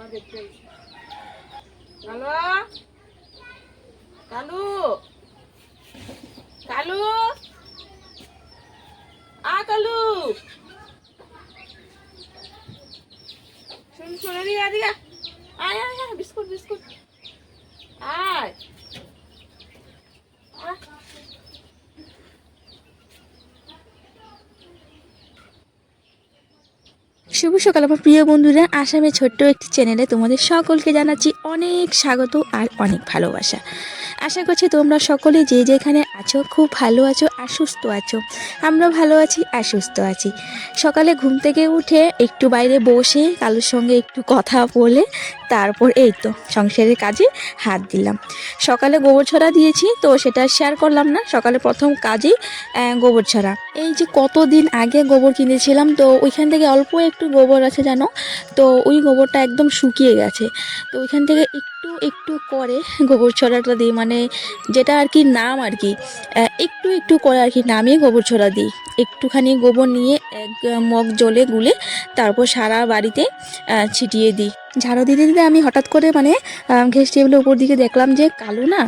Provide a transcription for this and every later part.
আবার দেখতে আইছি। কালো কালু কালু আ কালু শুন শুন এদিকে এদিকে আয় আয় আয় বিস্কুট বিস্কুট আয় আয় শুভ সকাল, আমার প্রিয় বন্ধুরা। আসামে ছোট্ট একটি চ্যানেলে তোমাদের সকলকে জানাচ্ছি অনেক স্বাগত আর অনেক ভালোবাসা। আশা করছি তোমরা সকলে যে যেখানে আছো, খুব ভালো আছো। আর সুস্থ আছো। আমরা ভালো আছি আর সুস্থ আছি। সকালে ঘুম থেকে উঠে একটু বাইরে বসে কারোর সঙ্গে একটু কথা বলে তারপর এই তো সংসারের কাজে হাত দিলাম। সকালে গোবর ছড়া দিয়েছি তো সেটা শেয়ার করলাম না। সকালে প্রথম কাজেই গোবর ছড়া। এই যে কতদিন আগে গোবর কিনেছিলাম তো ওইখান থেকে অল্প একটু গোবর আছে জানো? তো ওই গোবরটা একদম শুকিয়ে গেছে। তো ওইখান থেকে একটু একটু করে গোবর ছড়াটা দিই মানে যেটা আর কি নাম আর কি একটু একটু করে আর কি নামিয়ে গোবর ছড়া দিই। একটুখানি গোবর নিয়ে এক মগ জলে গুলে তারপর সারা বাড়িতে ছিটিয়ে দিই। ঝাড়ু দিতে দিতে আমি হঠাৎ করে মানে ঘেস টেবিলের উপর দিকে দেখলাম যে কালু না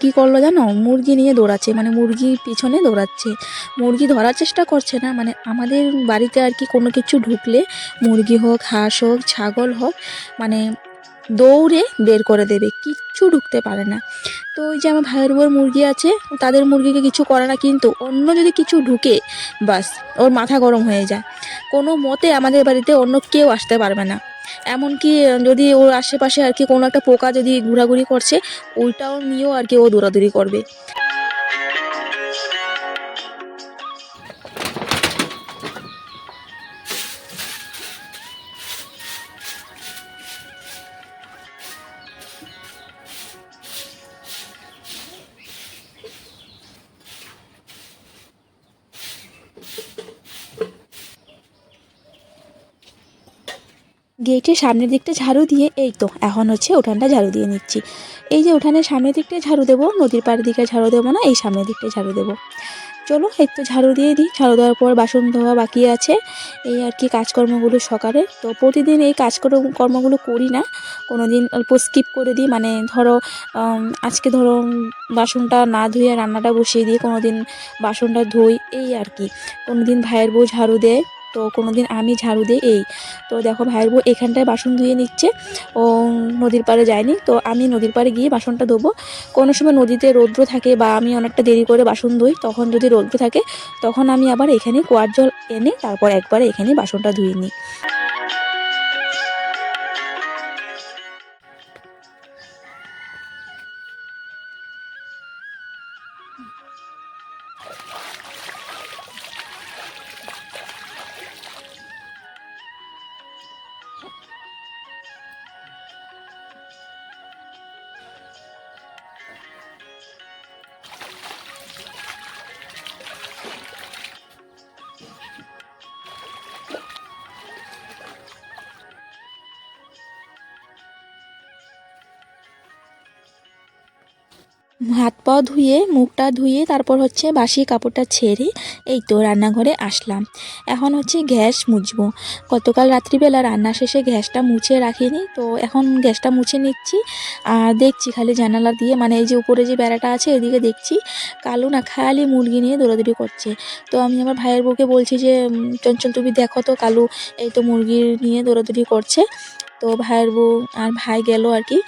কি করল জানো? মুরগি নিয়ে দৌড়াচ্ছে মানে মুরগির পিছনে দৌড়াচ্ছে। মুরগি ধরার চেষ্টা করছে না মানে আমাদের বাড়িতে আর কি কোনো কিছু ঢুকলে, মুরগি হোক, হাঁস হোক, ছাগল হোক মানে দৌড়ে বের করে দেবে, কিচ্ছু ঢুকতে পারে না। তো ওই যে আমার ভাইয়ের বউর মুরগি আছে, তাদের মুরগিকে কিছু করে না, কিন্তু অন্য যদি কিছু ঢুকে, বাস, ওর মাথা গরম হয়ে যায়। কোনো মতে আমাদের বাড়িতে অন্য কেউ আসতে পারবে না। এমনকি যদি ওর আশেপাশে আর কি কোনো একটা পোকা যদি ঘোরাঘুরি করছে, ওইটাও নিয়েও আর কি ও দৌড়াদৌড়ি করবে। গেটের সামনের দিকটা ঝাড়ু দিয়ে, এই তো, এখন হচ্ছে উঠানটা ঝাড়ু দিয়ে নিচ্ছি। এই যে উঠানের সামনের দিকটা ঝাড়ু দেবো, নদীর পাড়ের দিকে ঝাড়ু দেবো না, এই সামনের দিকটা ঝাড়ু দেবো। চলো, এই তো ঝাড়ু দিয়ে দিই, ঝাড়ু দেওয়ার পর বাসন ধোয়া বাকি আছে। এই আর কি কাজকর্মগুলো সকালে। তো প্রতিদিন এই কাজকর্ম কর্মগুলো করি না কোনো দিন অল্প স্কিপ করে দিই। মানে ধরো আজকে ধরো বাসনটা না ধুয়ে রান্নাটা বসিয়ে দিই কোনো দিন বাসনটা ধুই, এই আর কি। কোনো দিন ভাইয়ের বউ ঝাড়ু দেয় তো কোনো দিন আমি ঝাড়ু দিই এই, তো দেখো ভাইয়ের বউ এখানটায় বাসন ধুয়ে নিচ্ছে, ও নদীর পাড়ে যায়নি, তো আমি নদীর পাড়ে গিয়ে বাসনটা ধোবো। কোনো সময় নদীতে রৌদ্র থাকে বা আমি অনেকটা দেরি করে বাসন ধুই, তখন যদি রৌদ্র থাকে, তখন আমি আবার এখানে কুয়ার জল এনে তারপর একবারে এখানে বাসনটা ধুয়ে নিই। হাত পা ধুয়ে, মুখটা ধুয়ে, তারপর হচ্ছে বাসি কাপড়টা ছেড়ে এই তো রান্নাঘরে আসলাম। এখন হচ্ছে গ্যাস মুছবো। গতকাল রাত্রিবেলা রান্না শেষে গ্যাসটা মুছে রাখিনি, তো এখন গ্যাসটা মুছে নিচ্ছি। আর দেখছি খালি জানালা দিয়ে মানে এই যে উপরে যে বেড়াটা আছে, এদিকে দেখছি কালু না খালি মুরগি নিয়ে দৌড়াদৌড়ি করছে। তো আমি আমার ভাইয়ের বউকে বলছি যে চঞ্চল তুমি দেখো তো কালু, এই তো মুরগি নিয়ে দৌড়াদৌড়ি করছে। তো ভাইয়ের বউ আর ভাই গেল আর কি।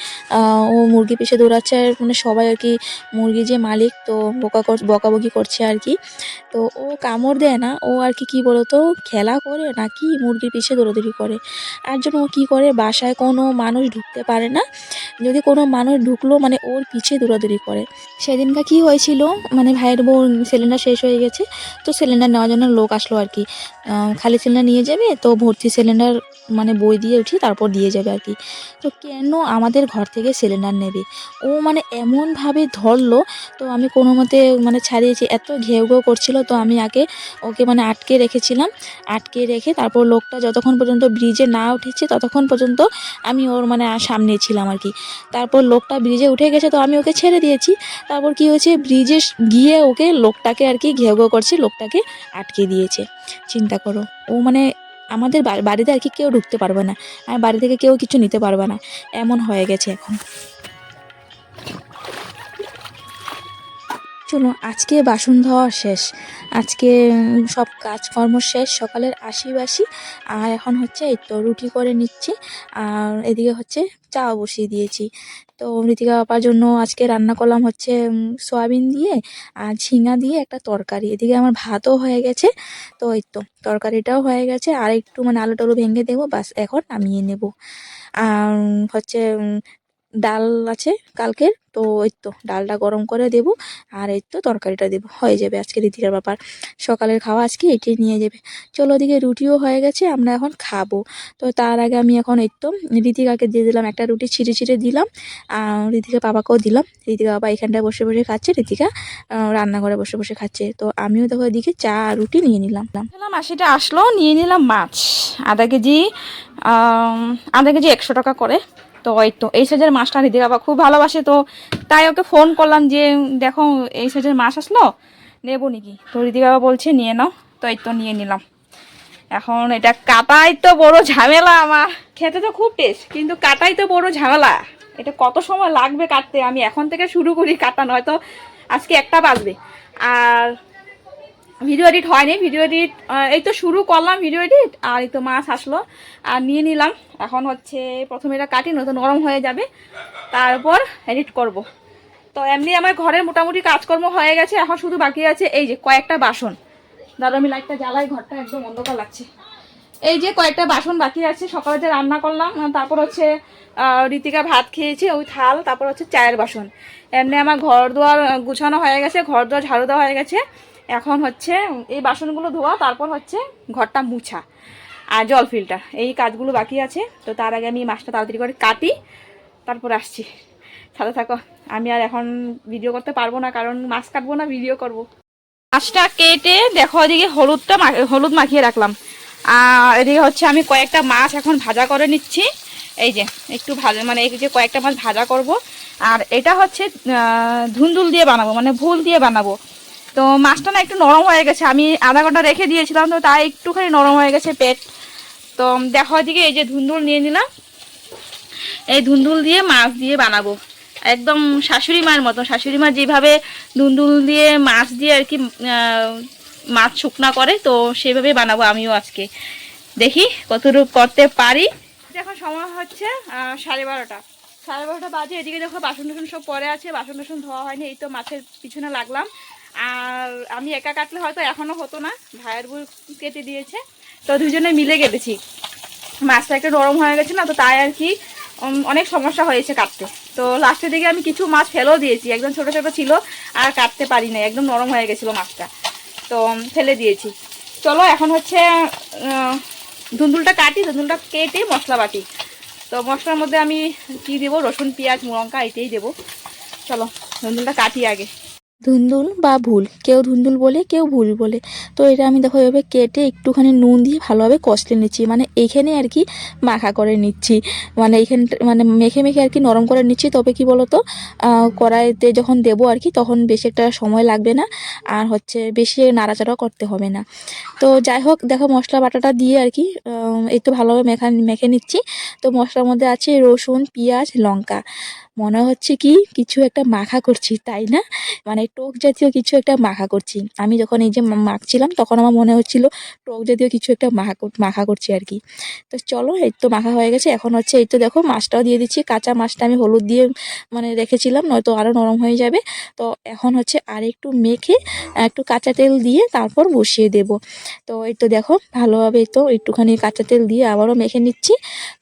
ও মুরগি পিছে দৌড়াচ্ছে আর মানে সবাই আর কি মুরগি যে মালিক তো বকা বকাবকি করছে আর কি। তো ও কামড় দেয় না, ও আর কি, কী বলতো, খেলা করে নাকি মুরগির পিছে দৌড়াদৌড়ি করে। আর জন্য ও কী করে, বাসায় কোনো মানুষ ঢুকতে পারে না। যদি কোনো মানুষ ঢুকলো মানে ওর পিছে দৌড়াদৌড়ি করে। সেদিনকা কি হয়েছিল মানে ভাইয়ের বউ সিলিন্ডার শেষ হয়ে গেছে, তো সিলিন্ডার নেওয়ার জন্য লোক আসলো আর কি। খালি সিলিন্ডার নিয়ে যাবে, তো ভর্তি সিলিন্ডার মানে বই দিয়ে উঠি তারপর দিয়ে যাবে আর কি। তো কেন আমাদের ঘর থেকে সিলিন্ডার নেবে? ও মানে এমনভাবে ধরলো, তো আমি কোনো মতে মানে ছাড়িয়েছি এত ঘেউ ঘেউ করছিল, তো আমি আগে ওকে মানে আটকে রেখেছিলাম। আটকে রেখে তারপর লোকটা যতক্ষণ পর্যন্ত ব্রিজে না উঠেছে, ততক্ষণ পর্যন্ত আমি ওর মানে সামনে ছিলাম আর কি। তারপর লোকটা ব্রিজে উঠে গেছে, তো আমি ওকে ছেড়ে দিয়েছি। তারপর কি হয়েছে? ব্রিজে গিয়ে ওকে লোকটাকে আর কি ঘেউ ঘেউ করছে, লোকটাকে আটকে দিয়েছে। চিন্তা করো, ও মানে আমাদের বাড়িতে আর কি কেউ ঢুকতে পারবে না। আর বাড়ি থেকে কেউ কিছু নিতে পারবে না। এমন হয়ে গেছে এখন। চলো, আজকে বাসন ধোয়া শেষ। আজকে সব কাজকর্ম শেষ, সকালের আশি বাসি আর এখন হচ্ছে এই তো রুটি করে নিচ্ছি। আর এদিকে হচ্ছে চা বসিয়ে দিয়েছি। তো ঋতিকা বাবার জন্য আজকে রান্না করলাম হচ্ছে সয়াবিন দিয়ে আর ঝিঙা দিয়ে একটা তরকারি। এদিকে আমার ভাতও হয়ে গেছে। তো এই তো তরকারিটাও হয়ে গেছে। আর একটু মানে আলু টালু ভেঙে দেবো বাস এখন নামিয়ে নেব। আর হচ্ছে ডাল আছে কালকের, তো এই তো ডালটা গরম করে দেব আর এই তো তরকারিটা দেবো। হয়ে যাবে আজকে ঋতিকার ব্যাপার সকালের খাওয়া, আজকে এটাই নিয়ে যাবে। চলো ওদিকে রুটিও হয়ে গেছে, আমরা এখন খাব। তো তার আগে আমি এখন এই তো ঋতিকাকে দিয়ে দিলাম একটা রুটি, ছিঁড়ে ছিঁড়ে দিলাম। আর ঋতিকা বাবাকেও দিলাম। ঋতিকা বাবা এখানটায় বসে বসে খাচ্ছে ঋতিকা রান্নাঘরে বসে বসে খাচ্ছে। তো আমিও দেখো এদিকে চা রুটি নিয়ে নিলাম। আশিটা আসলো, নিয়ে নিলাম মাছ। আধা কেজি আধা কেজি একশো টাকা করে। তো ওই তো, এই সাইজের মাছটা দিদি বাবা খুব ভালোবাসে তো, তাই ওকে ফোন করলাম যে, দেখো, এই সাইজের মাছ আসলো, নেব নাকি? তো দিদি বাবা বলছে, নিয়ে নাও। তো এই তো নিয়ে নিলাম। এখন এটা কাটাই তো বড় ঝামেলা আমার। খেতে তো খুব টেস্ট কিন্তু কাটাই তো বড় ঝামেলা। এটা কত সময় লাগবে কাটতে? আমি এখন থেকে শুরু করি কাটা, নয়তো আজকে একটা বাজবে। আর ভিডিও এডিট হয়নি ভিডিও এডিট এই তো শুরু করলাম ভিডিও এডিট আর এই তো মাছ আসলো। আর নিয়ে নিলাম। এখন হচ্ছে প্রথমে এটা কাটি, নয়তো নরম হয়ে যাবে। তারপর এডিট করব। তো এমনি আমার ঘরের মোটামুটি কাজকর্ম হয়ে গেছে, এখন শুধু বাকি আছে এই যে কয়েকটা বাসন। দাদা আমি লাইটটা জ্বালাই, ঘরটা একদম অন্ধকার লাগছে। এই যে কয়েকটা বাসন বাকি আছে, সকালে যে রান্না করলাম, তারপর হচ্ছে ঋতিকা ভাত খেয়েছে, ওই থাল, তারপর হচ্ছে চায়ের বাসন। এমনি আমার ঘর দুয়ার গুছানো হয়ে গেছে ঘর দুয়ার ঝাড়ু দেওয়া হয়ে গেছে। এখন হচ্ছে এই বাসনগুলো ধোয়া, তারপর হচ্ছে ঘরটা মুছা আর জল ফিল্টার। এই কাজগুলো বাকি আছে, তো তার আগে আমি মাছটা তাড়াতাড়ি করে কাটি, তারপর আসছি। সাথে থাকো, আমি আর এখন ভিডিও করতে পারব না, কারণ মাছ কাটবো না ভিডিও করব। মাছটা কেটে দেখো, এদিকে হলুদটা হলুদ মাখিয়ে রাখলাম। আর এদিকে হচ্ছে আমি কয়েকটা মাছ এখন ভাজা করে নিচ্ছি। এই যে, একটু ভাজা মানে এই যে কয়েকটা মাছ ভাজা করব। আর এটা হচ্ছে ধুন্দুল দিয়ে বানাবো মানে ভুল দিয়ে বানাবো। তো মাছটা না একটু নরম হয়ে গেছে। আমি আধা ঘণ্টা রেখে দিয়েছিলাম, তো তাই একটুখানি নরম হয়ে গেছে পেট। তো দেখো এদিকে এই যে ধুন্দুল নিয়ে নিলাম। এই ধুন্দুল দিয়ে মাছ দিয়ে বানাবো। একদম শাশুড়ি মায়ের মতো। শাশুড়ি মা যেভাবে ধুন্দুল দিয়ে মাছ দিয়ে আর কি মাছ শুকনা করে, তো সেভাবে বানাবো আমিও আজকে। দেখি কতটুকু করতে পারি। এখন সময় হচ্ছে সাড়ে বারোটা। সাড়ে বারোটা বাজে। এদিকে দেখো বাসন টাসন সব পরে আছে। বাসন টাসন ধোয়া হয়নি, এই তো মাছের পিছনে লাগলাম। আর আমি একা কাটলে হয়তো এখনও হতো না, ভাইয়ের বই কেটে দিয়েছে। তো দুজনে মিলে কেটেছি। মাছটা একটু নরম হয়ে গেছে না, তো তাই আর কি অনেক সমস্যা হয়েছে কাটতে। তো লাস্টের দিকে আমি কিছু মাছ ফেলেও দিয়েছি, একদম ছোট ছোট ছিল, আর কাটতে পারি না একদম নরম হয়ে গেছিল মাছটা। তো ফেলে দিয়েছি। চলো এখন হচ্ছে ধুন্দুলটা কাটি, ধুন্দুলটা কেটে মশলা বাটি। তো মশলার মধ্যে আমি কি দেবো? রসুন, পেঁয়াজ লঙ্কা এটাই দেবো। চলো, ধুন্দুলটা কাটি আগে। ধুন্দুল বা ভুল। কেউ ধুন্দুল বলে, কেউ ভুল বলে। তো এটা আমি দেখো এভাবে কেটে একটুখানি নুন দিয়ে ভালোভাবে কষলে নিচ্ছি। মানে এখানে আর কি মাখা করে নিচ্ছি। মানে এখানে মানে মেখে মেখে আর কি নরম করে নিচ্ছি। তবে কি বলতো কড়াইতে যখন দেবো আর কি, তখন বেশি একটা সময় লাগবে না। আর হচ্ছে বেশি নাড়াচাড়াও করতে হবে না। তো যাই হোক, দেখো মশলা বাটাটা দিয়ে আর কি তো ভালোভাবে মেখা, মেখে নিচ্ছি। তো মশলার মধ্যে আছে রসুন, পেঁয়াজ, লঙ্কা। মনে হচ্ছে কি কিছু একটা মাখা করছি, তাই না? মানে টোক জাতীয় কিছু একটা মাখা করছি। আমি যখন এই যে মাখছিলাম তখন আমার মনে হচ্ছিল টোক জাতীয় কিছু একটা মাখা মাখা করছি আর কি। তো চলো এই তো মাখা হয়ে গেছে, এখন হচ্ছে এই তো দেখো মাছটাও দিয়ে দিচ্ছি। কাঁচা মাছটা আমি হলুদ দিয়ে মানে রেখেছিলাম, নয়তো আরও নরম হয়ে যাবে। তো এখন হচ্ছে আর একটু মেখে একটু কাঁচা তেল দিয়ে তারপর বসিয়ে দেব। তো এই তো দেখো ভালোভাবে তো একটুখানি কাঁচা তেল দিয়ে আবারও মেখে নিচ্ছি।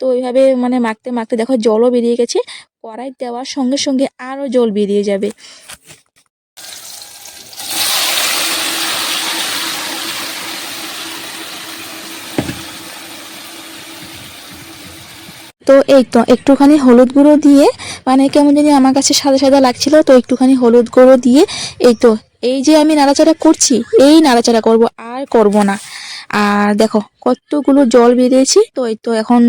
তো ওইভাবে মানে মাখতে মাখতে দেখো জলও বেরিয়ে গেছে। কড়াই দেওয়ার সঙ্গে সঙ্গে আরও জল বেরিয়ে যাবে। তো এই তো একটুখানি হলুদ গুঁড়ো দিয়ে মানে কেমন জানি আমার কাছে সাদা সাদা লাগছিল, তো একটুখানি হলুদ গুঁড়ো দিয়ে, এই তো, এই যে আমি নাড়াচাড়া করছি, এই নাড়াচাড়া করব, আর করব না। আর দেখো, কতগুলো জল বেরিয়েছি। তো এই তো এখন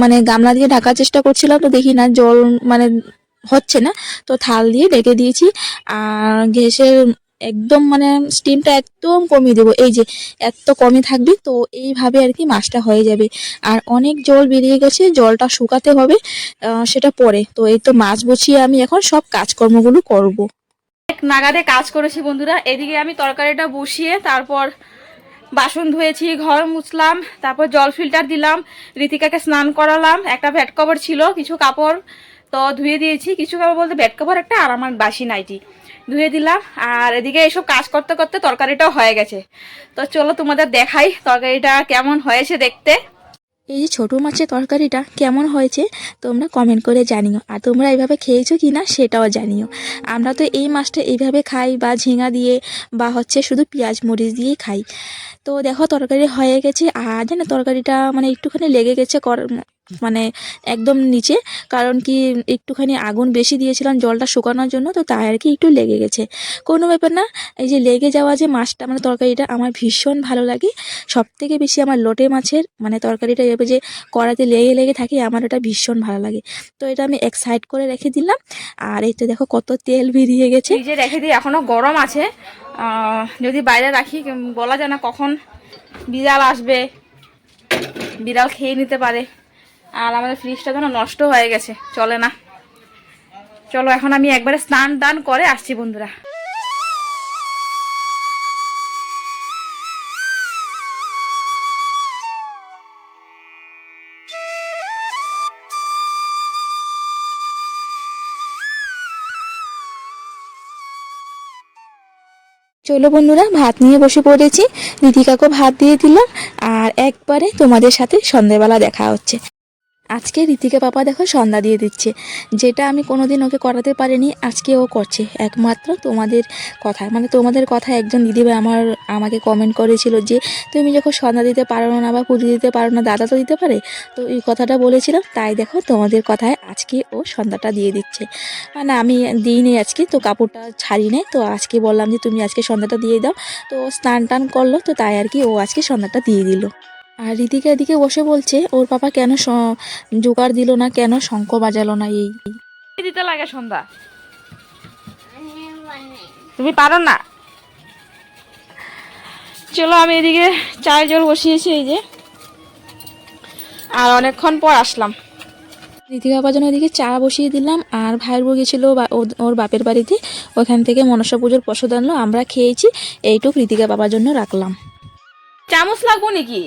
মানে গামলা দিয়ে ঢাকার চেষ্টা করছিলাম, তো দেখি না জল মানে হচ্ছে না। তো থাল দিয়ে ডেকে দিয়েছি। আর গ্যাসের একদম মানে স্টিমটা একদম কমিয়ে দেবো। এই যে, এত কমে থাকবে, তো এইভাবে আর কি মাছটা হয়ে যাবে। আর অনেক জল বেরিয়ে গেছে, জলটা শুকাতে হবে সেটা পরে। তো এই তো মাছ বছিয়ে আমি এখন সব কাজকর্মগুলো করব। নাগাদে কাজ করেছি বন্ধুরা। এদিকে আমি তরকারিটা বসিয়ে তারপর বাসন ধুয়েছি, ঘর মুছলাম, তারপর জল ফিল্টার দিলাম ঋতিকাকে স্নান করালাম, একটা ভ্যাট কভার ছিল, কিছু কাপড় তো ধুয়ে দিয়েছি, কিছু কাপড় বলতে ভ্যাট কভার একটা আর আমার বাসি নাইটি ধুয়ে দিলাম, আর এদিকে এসব কাজ করতে করতে তরকারিটাও হয়ে গেছে। তো চলো তোমাদের দেখাই তরকারিটা কেমন হয়েছে দেখতে। এই যে ছোটো মাছের তরকারিটা কেমন হয়েছে তোমরা কমেন্ট করে জানিও। আর তোমরা এইভাবে খেয়েছো কি না সেটাও জানিও। আমরা তো এই মাছটা এইভাবে খাই বা ঝিঙা দিয়ে বা হচ্ছে শুধু পেঁয়াজ মরিচ দিয়েই খাই। তো দেখো তরকারি হয়ে গেছে, আর জানো তরকারিটা মানে একটুখানি লেগে গেছে, কর মানে একদম নিচে। কারণ কি, একটুখানি আগুন বেশি দিয়েছিলাম জলটা শুকানোর জন্য, তো তাই আর কি একটু লেগে গেছে। কোনো ব্যাপার না, এই যে লেগে যাওয়া যে মাছটা মানে তরকারিটা আমার ভীষণ ভালো লাগে। সব থেকে বেশি আমার লোটে মাছের মানে তরকারিটা এভাবে যে কড়াতে লেগে লেগে থাকে, আমার ওটা ভীষণ ভালো লাগে। তো এটা আমি এক সাইড করে রেখে দিলাম। আর এই তো দেখো কত তেল বেরিয়ে গেছে। এই যে রেখে দিই এখনও গরম আছে। যদি বাইরে রাখি বলা যায় না কখন বিড়াল আসবে। বিড়াল খেয়ে নিতে পারে। আর আমাদের ফ্রিজটা যেন নষ্ট হয়ে গেছে। চলে না। চলো, এখন আমি একবারে স্নান দান করে আসছি বন্ধুরা। চলো বন্ধুরা, ভাত নিয়ে বসে পড়েছি। নীতিকাকে ভাত দিয়ে দিলাম আর একবারে তোমাদের সাথে সন্ধ্যেবেলা দেখা হচ্ছে। আজকে ঋতিকা পাপা দেখো সন্ধ্যা দিয়ে দিচ্ছে। যেটা আমি কোনোদিন ওকে করাতে পারিনি, আজকে ও করছে। একমাত্র তোমাদের কথা। মানে তোমাদের কথা একজন দিদিভাই আমার, আমাকে কমেন্ট করেছিল যে, তুমি যখন সন্ধ্যা দিতে পারো না বা পুজো দিতে পারো না, দাদা তো দিতে পারে? তো এই কথাটা বলেছিলাম। তাই দেখো তোমাদের কথায় আজকে ও সন্ধ্যাটা দিয়ে দিচ্ছে। মানে আমি দিইনি আজকে, তো কাপড়টা ছাড়ি নেই। তো আজকে বললাম যে, তুমি আজকে সন্ধ্যাটা দিয়ে দাও। তো স্নান টান করল, তো তাই আর কি ও আজকে সন্ধ্যাটা দিয়ে দিল। আর ঋতিকা এদিকে বসে বলছে ওর পাপা কেন জোগাড় দিল না? কেন শঙ্খ বাজালো না এই? দিতে লাগে সন্ধ্যা? তুমি পারো না? চলো আমি এদিকে চায়ের জল বসিয়েছি এই যে। আর অনেকক্ষণ পর আসলাম। ঋতিকা বাবার জন্য এদিকে চা বসিয়ে দিলাম আর ভাইয়ের বউ গেছিল ওর বাপের বাড়িতে। ওখান থেকে মনসা পুজোর প্রসাদ আনলো আমরা খেয়েছি এইটুক ঋতিকা বাবার জন্য রাখলাম। চামচ লাগবো নাকি?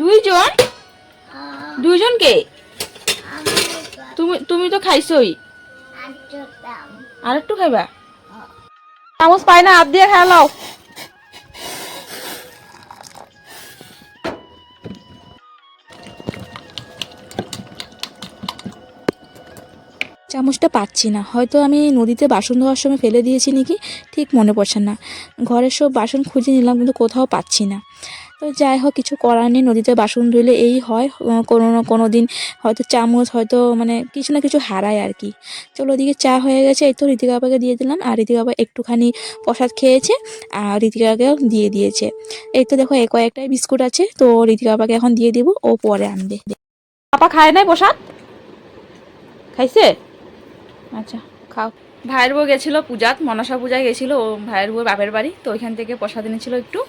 দুইজন? দুইজন কে তুমি তুমি তো খাইছই। আর একটু খাইবা? চামচ পাই না, হাত দিয়ে খেলাও। চামচটা পাচ্ছি না। হয়তো আমি নদীতে বাসন ধোয়ার সময় ফেলে দিয়েছি নাকি? ঠিক মনে পড়ছে না। ঘরের সব বাসন খুঁজে নিলাম, কিন্তু কোথাও পাচ্ছি না। তো যাই হোক কিছু করার নেই নদীতে বাসন ধুলে এই হয়। কোনো না কোনো দিন হয়তো চামচ হয়তো মানে কিছু না কিছু হারায় আর কি। চলো ওদিকে চা হয়ে গেছে এই তো ঋতিকা বাবাকে দিয়ে দিলাম। আর ঋতিকা বাবা একটুখানি প্রসাদ খেয়েছে আর ঋতিকাকেও দিয়ে দিয়েছে। এই তো দেখো এই কয়েকটাই বিস্কুট আছে তো ঋতিকা বাবাকে এখন দিয়ে দিব ও পরে আনবে। পাপা খায় নাই প্রসাদ? খাইছে? আচ্ছা খাও। ভাইয়ের বউ গেছিল পূজাত মনসা পূজায় গেছিল ও ভাইয়ের বউ বাপের বাড়ি তো ওইখান থেকে প্রসাদ এনেছিল একটু।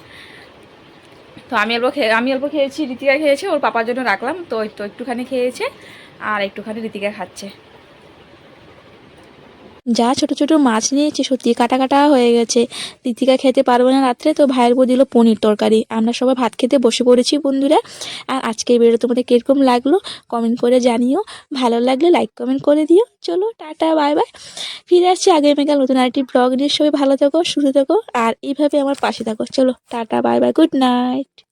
তো আমি অল্প খেয়ে, আমি অল্প খেয়েছি ঋতিকা খেয়েছে, ওর পাপার জন্য রাখলাম, তো তো একটুখানি খেয়েছে আর একটুখানি ঋতিকা খাচ্ছে। যা ছোট ছোট মাছ নিয়েছে সত্যি কাটা কাটা হয়ে গেছে। ঋতিকা খেতে পারবে না রাত্রে, তো ভাইয়ের বউ দিল পনির তরকারি। আমরা সবাই ভাত খেতে বসে পড়েছি বন্ধুরা। আর আজকে বেরো তোমাদের কীরকম লাগল কমেন্ট করে জানিও। ভালো লাগলে লাইক, কমেন্ট করে দিও। চলো, টাটা, বাই বাই। ফিরে আসছি আগামীকাল নতুন আরেকটি ব্লগ নিয়ে। সবাই ভালো থাকো, সুস্থ থাকো, আর এইভাবে আমার পাশে থাকো। চলো, tata, bye bye, good night.